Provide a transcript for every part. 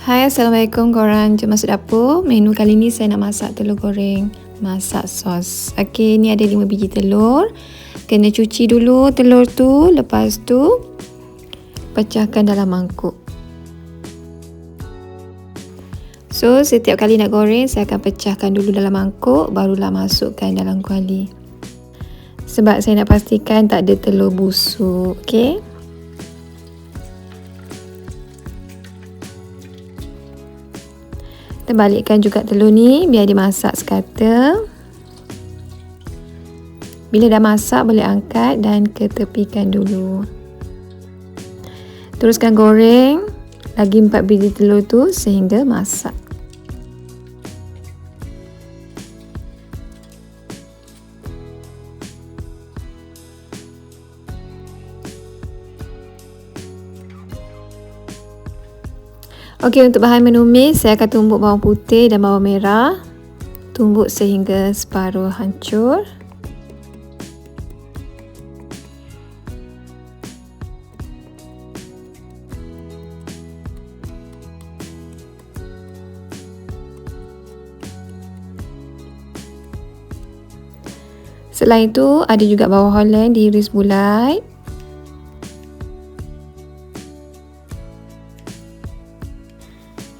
Hai Assalamualaikum korang. Jom masuk dapur. Menu kali ni saya nak masak telur goreng. Masak sos. Ok ni ada 5 biji telur. Kena cuci dulu telur tu. Lepas tu Pecahkan dalam mangkuk. So setiap kali nak goreng Saya akan pecahkan dulu dalam mangkuk Barulah masukkan dalam kuali. Sebab saya nak pastikan Tak ada telur busuk Ok Kita balikkan juga telur ni biar dia masak sekata. Bila dah masak boleh angkat dan ketepikan dulu. Teruskan goreng lagi 4 biji telur tu sehingga masak. Okey untuk bahan menumis saya akan tumbuk bawang putih dan bawang merah. Tumbuk sehingga separuh hancur. Selain itu ada juga bawang holland diiris bulat.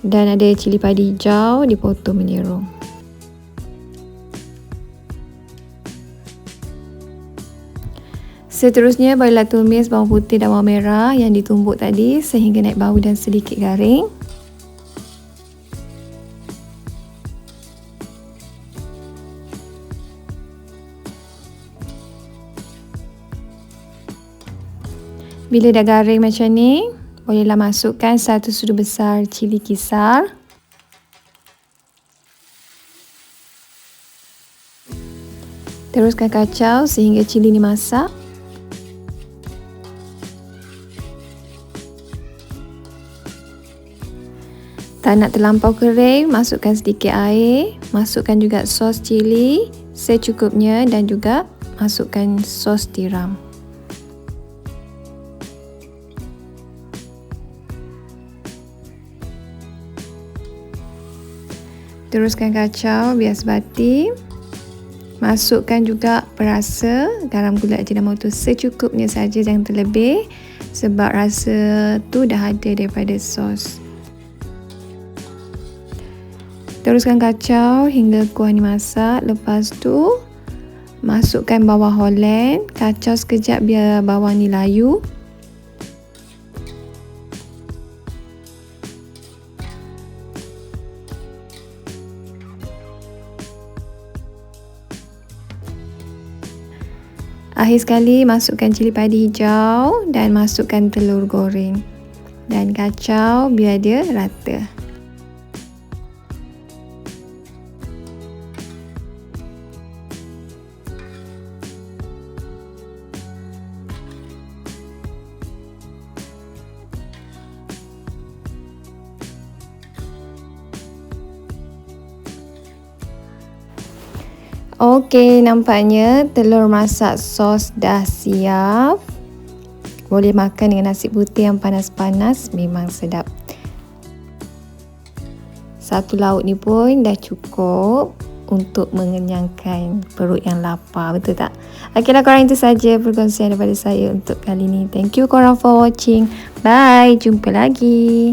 Dan ada cili padi hijau dipotong menirung. Seterusnya barulah tumis bawang putih dan bawang merah yang ditumbuk tadi sehingga naik bau dan sedikit garing. Bila dah garing macam ni, Bolehlah masukkan satu sudu besar cili kisar. Teruskan kacau sehingga cili ni masak. Tak nak terlampau kering, masukkan sedikit air. Masukkan juga sos cili secukupnya dan juga masukkan sos tiram. Teruskan kacau biar sebati. Masukkan juga perasa garam gula ajinomoto secukupnya saja jangan terlebih sebab rasa tu dah ada daripada sos. Teruskan kacau hingga kuah ni masak. Lepas tu masukkan bawang holland, kacau sekejap biar bawang ni layu. Akhir sekali masukkan cili padi hijau dan masukkan telur goreng dan kacau biar dia rata. Okey, nampaknya telur masak sos dah siap. Boleh makan dengan nasi putih yang panas-panas, memang sedap. Satu lauk ni pun dah cukup untuk mengenyangkan perut yang lapar, betul tak? Okeylah korang itu saja perkongsian daripada saya untuk kali ni. Thank you korang for watching. Bye, jumpa lagi.